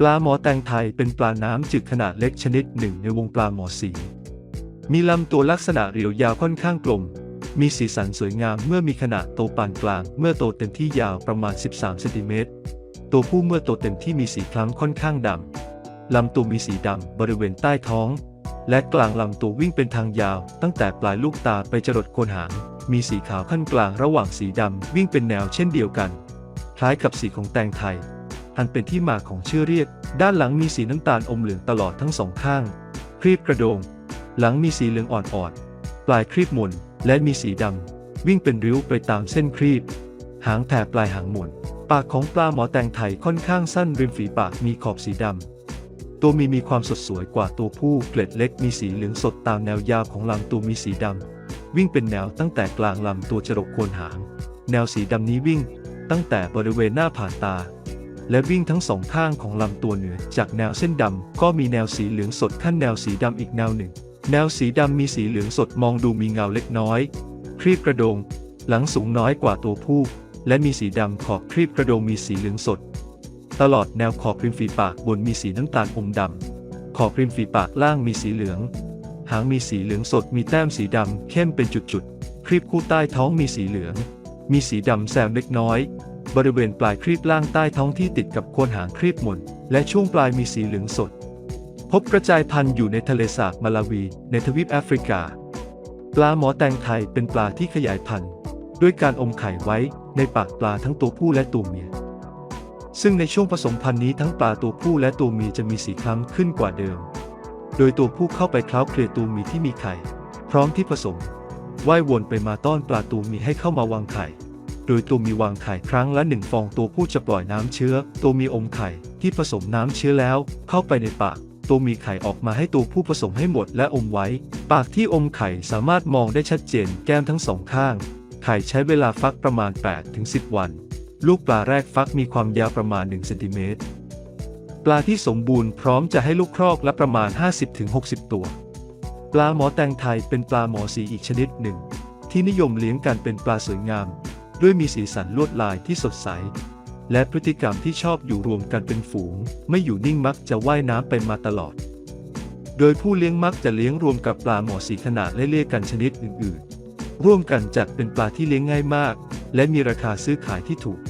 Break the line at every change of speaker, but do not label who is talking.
ปลาหมอแตงไทยเป็นปลาน้ำจืดขนาดเล็กชนิดหนึ่งในวงปลาหมอสี มีลำตัวลักษณะเรียวยาวค่อนข้างกลม มีสีสันสวยงามเมื่อมีขนาดโตปานกลาง เมื่อโตเต็มที่ยาวประมาณ 13เซนติเมตร ตัวผู้เมื่อโตเต็มที่มีสีคล้ำค่อนข้างดำ ลำตัวมีสีดำบริเวณใต้ท้อง และกลางลำตัววิ่งเป็นทางยาว ตั้งแต่ปลายลูกตาไปจรดโคนหาง มีสีขาวขั้นกลางระหว่างสีดำวิ่งเป็นแนวเช่นเดียวกัน คล้ายกับสีของแตงไทย อันเป็นที่มาของชื่อเรียก ด้านหลังมีสีน้ำตาลอมเหลืองตลอดทั้งสองข้าง ครีบกระโดง หลังมีสีเหลืองอ่อนๆ ปลายครีบมนและมีสีดำ วิ่งเป็นริ้วไปตามเส้นครีบ หางแผ่ปลายหางหมุนปากของปลาหมอแตงไทยค่อนข้างสั้นริมฝีปากมีขอบสีดำ ตัวมีมีความสดสวยกว่าตัวผู้เกล็ดเล็กมีสีเหลืองสดตามแนวยาวของลำตัวมีสีดำ วิ่งเป็นแนวตั้งแต่กลางลำตัวจรดโคนหาง แนวสีดำนี้วิ่ง ตั้งแต่บริเวณหน้าผ่านตา และวิ่งทั้งสองข้างของลำตัวเหนือ จากแนวเส้นดำก็มีแนวสีเหลืองสดขั้นแนวสีดำอีกแนวหนึ่ง แนวสีดำมีสีเหลืองสดมองดูมีเงาเล็กน้อย ครีบกระโดง หลังสูงน้อยกว่าตัวผู้ และมีสีดำขอบครีบกระโดงมีสีเหลืองสด ตลอดแนวขอบริมฝีปากบนมีสีน้ำตาลอมดำขอบริมฝีปากล่างมีสีเหลือง หางมีสีเหลืองสดมีแต้มสีดำเข้มเป็นจุดๆครีบคู่ใต้ท้องมีสีเหลือง มีสีดำแซมเล็กน้อย บริเวณปลายครีบล่างใต้ท้องที่ติดกับโคนหางครีบมน และช่วงปลายมีสีเหลืองสด พบกระจายพันธุ์อยู่ในทะเลสาบมาลาวี ในทวีปแอฟริกา ปลาหมอแตงไทยเป็นปลาที่ขยายพันธุ์ ด้วยการอมไข่ไว้ในปากปลาทั้งตัวผู้และตัวเมีย ซึ่งในช่วงผสมพันธุ์นี้ทั้งปลาตัวผู้และตัวเมียจะมีสีคล้ำขึ้นกว่าเดิม โดยตัวผู้เข้าไปเคล้าเคลียตัวเมียที่มีไข่ พร้อมที่ผสมว่ายวนไปมาต้อนปลาตัวเมียให้เข้ามาวางไข่ โดยตัวมีวางไข่ครั้งละหนึ่งฟองตัวผู้จะปล่อยน้ำเชื้อ ตัวมีอมไข่ที่ผสมน้ำเชื้อแล้ว เข้าไปในปาก ตัวมีไข่ออกมาให้ตัวผู้ผสมให้หมดและอมไว้ ปากที่อมไข่สามารถมองได้ชัดเจนแก้มทั้งสองข้าง ไข่ใช้เวลาฟักประมาณ 8-10 วัน ลูกปลาแรกฟักมีความยาวประมาณ1เซนติเมตรปลาที่สมบูรณ์พร้อมจะให้ลูกครอกละประมาณ 50-60 ตัว ปลาหมอแตงไทยเป็นปลาหมอสีอีกชนิดหนึ่ง ที่นิยมเลี้ยงกันเป็นปลาสวยงาม ด้วยมีสีสันลวดลายที่สดใส และพฤติกรรมที่ชอบอยู่รวมกันเป็นฝูง ไม่อยู่นิ่งมักจะว่ายน้ำไปมาตลอด โดยผู้เลี้ยงมักจะเลี้ยงรวมกับปลาหมอสีขนาดเล่ๆกันชนิดอื่นๆ ร่วมกันจัดเป็นปลาที่เลี้ยงง่ายมาก และมีราคาซื้อขายที่ถูก